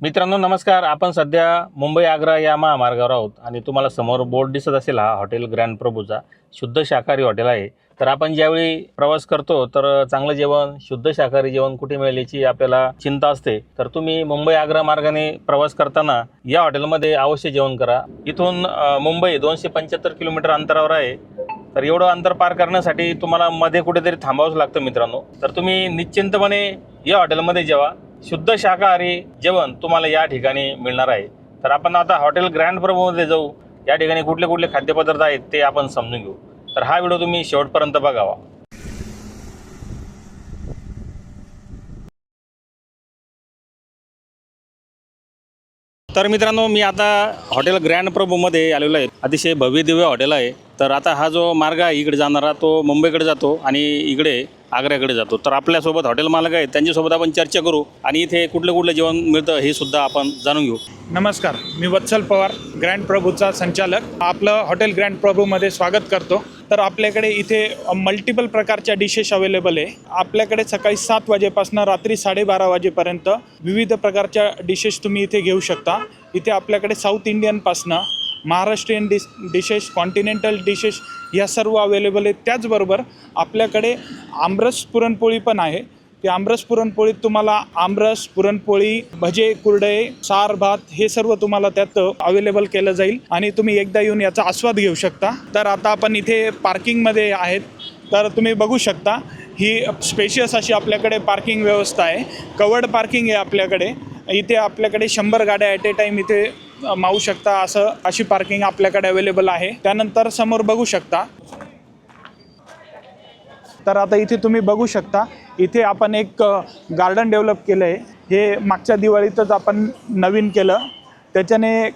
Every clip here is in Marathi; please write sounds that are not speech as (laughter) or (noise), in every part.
मित्रांनो नमस्कार. आपण सध्या मुंबई आग्रा या महामार्गावर आहोत आणि तुम्हाला समोर बोर्ड दिसत असेल हा हॉटेल ग्रँड प्रभूचा शुद्ध शाकाहारी हॉटेल आहे. तर आपण ज्यावेळी प्रवास करतो तर चांगलं जेवण शुद्ध शाकाहारी जेवण कुठे मिळेल याची आपल्याला चिंता असते. तर तुम्ही मुंबई आग्रा मार्गाने प्रवास करताना या हॉटेलमध्ये अवश्य जेवण करा. इथून मुंबई दोनशे पंच्याहत्तर किलोमीटर अंतरावर आहे. तर एवढं अंतर पार करण्यासाठी तुम्हाला मध्ये कुठेतरी थांबावंच लागतं मित्रांनो. तर तुम्ही निश्चिंतपणे या हॉटेलमध्ये जेवा. शुद्ध शाकाहारी जेवण तुम्हाला या ठिकाणी मिळणार आहे. तर आपण आता हॉटेल ग्रँड प्रभूमध्ये जाऊ. या ठिकाणी कुठले कुठले खाद्यपदार्थ आहेत ते आपण समजून घेऊ. तर हा व्हिडिओ तुम्ही शेवटपर्यंत बघावा. तर मित्रांनो मी आता हॉटेल ग्रँड प्रभूमध्ये आलेलो आहे. अतिशय भव्य दिव्य हॉटेल आहे. तर आता हा जो मार्ग आहे इकडे जाणारा तो मुंबईकडे जातो आणि इकडे आग्र्याकडे जातो. तर आपल्यासोबत हॉटेल मालक आहेत. त्यांच्यासोबत आपण चर्चा करू आणि इथे कुठलं कुठलं जेवण मिळतं हे सुद्धा आपण जाणून घेऊ. नमस्कार. मी वत्सल पवार ग्रँड प्रभूचा संचालक. आपलं हॉटेल ग्रँड प्रभूमध्ये स्वागत करतो. तर आपल्याकडे इथे मल्टिपल प्रकारच्या डिशेस अवेलेबल आहे. आपल्याकडे सकाळी सात वाजेपासून रात्री साडेबारा वाजेपर्यंत विविध प्रकारच्या डिशेस तुम्ही इथे घेऊ शकता. इथे आपल्याकडे south इंडियनपासनं Maharashtrian dish dishes continental dishes ह्या सर्व अवेलेबल आहेत. त्याचबरोबर आपल्याकडे आमरस पुरणपोळी पण आहे. ती आमरस पुरणपोळीत तुम्हाला आमरस पुरणपोळी भजे कुरडे सार भात हे सर्व तुम्हाला त्यात अवेलेबल केलं जाईल आणि तुम्ही एकदा येऊन याचा आस्वाद घेऊ शकता. तर आता आपण इथे पार्किंगमध्ये आहेत. तर तुम्ही बघू शकता ही स्पेशियस अशी आपल्याकडे पार्किंग व्यवस्था आहे. कवर्ड पार्किंग आहे आपल्याकडे. इथे आपल्याकडे शंभर गाड्या ॲट ए टाईम इथे मावू शकता असं अशी पार्किंग आपल्याकडे अवेलेबल आहे. त्यानंतर समोर बघू शकता. तर आता इथे तुम्ही बघू शकता इथे आपण एक गार्डन डेव्हलप केलं आहे हे मागच्या दिवाळीतच आपण नवीन केलं. त्याच्याने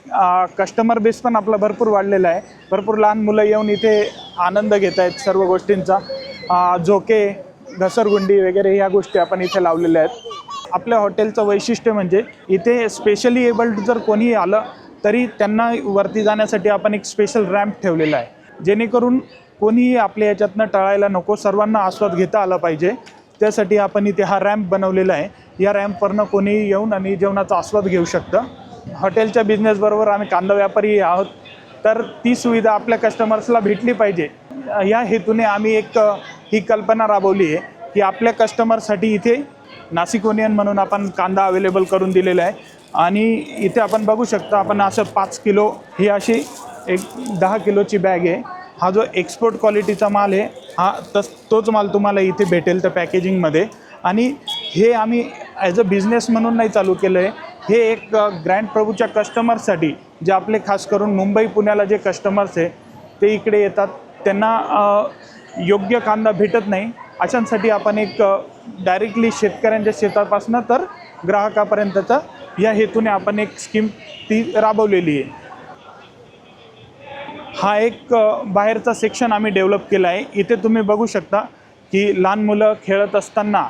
कस्टमर बेस पण आपला भरपूर वाढलेला आहे. भरपूर लहान मुलं येऊन इथे आनंद घेत आहेत सर्व गोष्टींचा. झोके घसरगुंडी वगैरे ह्या गोष्टी आपण इथे लावलेल्या आहेत. आपल्या हॉटेलचं वैशिष्ट्य म्हणजे इथे स्पेशली एबल्ड जर कोणीही आलं तरी त्यांना वरती जाण्यासाठी आपण एक स्पेशल रॅम्प ठेवलेला आहे. जेणेकरून कोणीही आपल्या याच्यातनं टळायला नको सर्वांना आस्वाद घेता आला पाहिजे. त्यासाठी आपण इथे हा रॅम्प बनवलेला आहे. या रॅम्पवरनं कोणीही येऊन आणि जेवणाचा आस्वाद घेऊ शकतं. हॉटेलच्या बिझनेसबरोबर आम्ही कांदा व्यापारी आहोत. तर ती सुविधा आपल्या कस्टमर्सला भेटली पाहिजे. या हेतूने आम्ही एक ही कल्पना राबवली आहे की आपल्या कस्टमरसाठी इथे नाशिक ओनियन म्हणून आपण कांदा अवेलेबल करून दिलेला आहे. आणि इथे आपण बघू शकता आपण असं पाच किलो ही अशी एक दहा किलोची बॅग आहे. हा जो एक्सपोर्ट क्वालिटीचा माल आहे हा तस तोच माल तुम्हाला इथे भेटेल त्या पॅकेजिंगमध्ये आणि हे आम्ही ॲज अ बिझनेस म्हणून नाही चालू केलं आहे. हे एक ग्रँड प्रभूच्या कस्टमर्ससाठी जे आपले खास करून मुंबई पुण्याला जे कस्टमर्स आहे ते इकडे येतात. त्यांना योग्य कांदा भेटत नाही. अशांसाठी आपण एक डायरेक्टली शेतकऱ्यांच्या शेतापासून तर ग्राहकापर्यंतचा या हेतूने आपण एक स्कीम ती राबवलेली आहे. हा एक बाहेरचा सेक्शन आम्ही डेव्हलप केला आहे. इथे तुम्ही बघू शकता की लहान मुलं खेळत असताना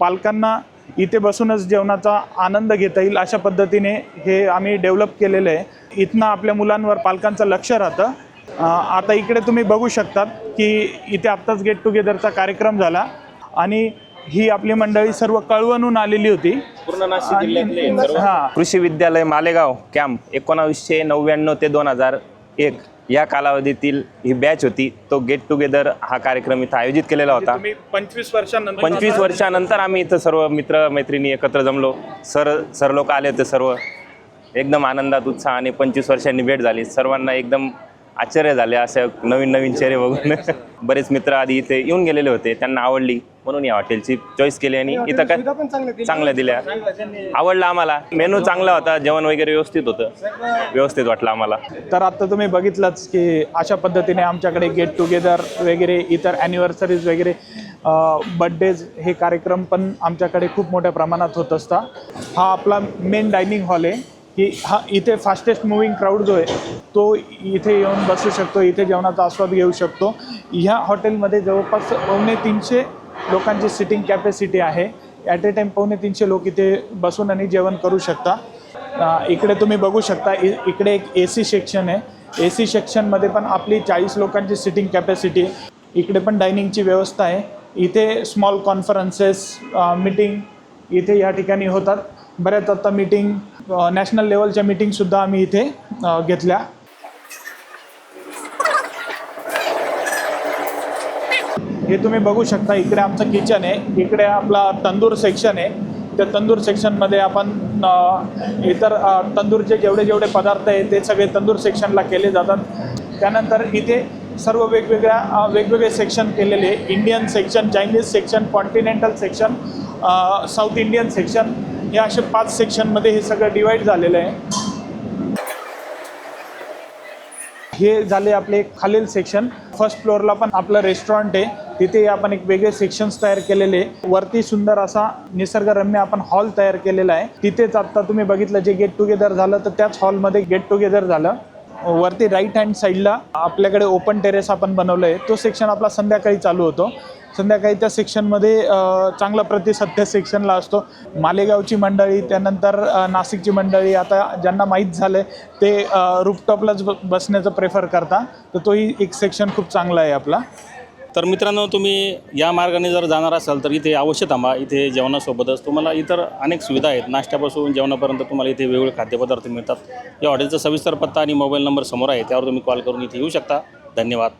पालकांना इथे बसूनच जेवणाचा आनंद घेता येईल अशा पद्धतीने हे आम्ही डेव्हलप केलेलं आहे. इथनं आपल्या मुलांवर पालकांचं लक्ष राहतं. आता इकडे तुम्ही बघू शकतात की इथे आत्ताच गेट टुगेदरचा कार्यक्रम झाला. आणि ही आपली मंडळी सर्व कळवणून आलेली होती. पूर्ण नाशिक जिल्ह्यातले सर्व. हां. कृषी विद्यालय मालेगाव कॅम्प एकोणावीसशे नव्याण्णव ते दोन हजार एक या कालावधीतील ही बॅच होती. तो गेट टुगेदर हा कार्यक्रम इथं आयोजित केलेला होता. तुम्ही पंचवीस वर्षानंतर पंचवीस वर्षानंतर आम्ही इथं सर्व मित्र मैत्रिणी एकत्र जमलो. सर सर लोक आले होते सर्व. एकदम आनंदात उत्साह आणि पंचवीस वर्षांनी भेट झाली. सर्वांना एकदम आश्चर्य झाले अशा नवीन नवीन चेहरे बघून. (laughs) बरेच मित्र आधी इथे येऊन गेलेले होते. त्यांना आवडली. म्हणून या हॉटेलची चॉईस केली आणि इथं काय चांगल्या दिल्या. आवडलं आम्हाला. मेनू चांगला होता. जेवण वगैरे व्यवस्थित होतं. व्यवस्थित वाटलं आम्हाला. तर आता तुम्ही बघितलंच की अशा पद्धतीने आमच्याकडे गेट टुगेदर वगैरे इतर ॲनिव्हर्सरीज वगैरे बड्डेज हे कार्यक्रम पण आमच्याकडे खूप मोठ्या प्रमाणात होत असतात. हा आपला मेन डायनिंग हॉल आहे. की हा इथे फास्टेस्ट मुव्हिंग क्राऊड जो आहे तो इथे येऊन बसू शकतो इथे जेवणाचा आस्वाद घेऊ शकतो. ह्या हॉटेलमध्ये जवळपास पावणे तीनशे लोकांची सिटिंग कॅपॅसिटी आहे. ॲट ए टाईम पावणे तीनशे लोक इथे बसून आणि जेवण करू शकता. इकडे तुम्ही बघू शकता इ इकडे एक ए सी सेक्शन आहे. ए सी सेक्शनमध्ये पण आपली चाळीस लोकांची सिटिंग कॅपॅसिटी आहे. इकडे पण डायनिंगची व्यवस्था आहे. इथे स्मॉल कॉन्फरन्सेस मीटिंग इथे या ठिकाणी होतात. बऱ्याच आता मीटिंग नॅशनल लेवलच्या मीटिंगसुद्धा आम्ही इथे घेतल्या. हे तुम्ही बघू शकता इकडे आमचं किचन आहे. इकडे आपला तंदूर सेक्शन आहे. त्या तंदूर सेक्शनमध्ये आपण इतर तंदूरचे जेवढे जेवढे पदार्थ आहे ते सगळे तंदूर सेक्शनला केले जातात. त्यानंतर इथे सर्व वेगवेगळ्या वेगवेगळे सेक्शन केलेले Indian section Chinese section continental section south Indian section हे असे पाच सेक्शनमध्ये हे सगळं डिवाईड झालेलं आहे. हे झाले आपले खालील सेक्शन फर्स्ट फ्लोअरला पण आपलं रेस्टॉरंट आहे. तिथे आपण एक वेगळे सेक्शन्स तयार केलेले वरती सुंदर असा निसर्गरम्य आपण हॉल तयार केलेला आहे. तिथेच आत्ता तुम्ही बघितलं जे गेट टुगेदर झालं तर त्याच हॉलमध्ये गेट टुगेदर झालं. वरती राईट हँड साईडला आपल्याकडे ओपन टेरेस आपण बनवलं आहे तो सेक्शन आपला संध्याकाळी चालू होतो. संध्याकाळी त्या सेक्शनमध्ये चांगला प्रतिसाद त्या सेक्शनला असतो. मालेगावची मंडळी त्यानंतर नाशिकची मंडळी आता ज्यांना माहीत झालं आहे ते रूफटॉपलाच ब बसण्याचं प्रेफर करता. तर तोही एक सेक्शन खूप चांगला आहे आपला. तर मित्रांनो तुम्ही या मार्गाने जर जाणार असाल तर इथे अवश्य थांबा. इथे जेवणासोबतच तुम्हाला इतर अनेक सुविधा आहेत. नाश्त्यापासून जेवणापर्यंत तुम्हाला इथे वेगवेगळे खाद्यपदार्थ मिळतात. या हॉटेलचा सविस्तर पत्ता आणि मोबाईल नंबर समोर आहे. त्यावर तुम्ही कॉल करून इथे येऊ शकता. धन्यवाद.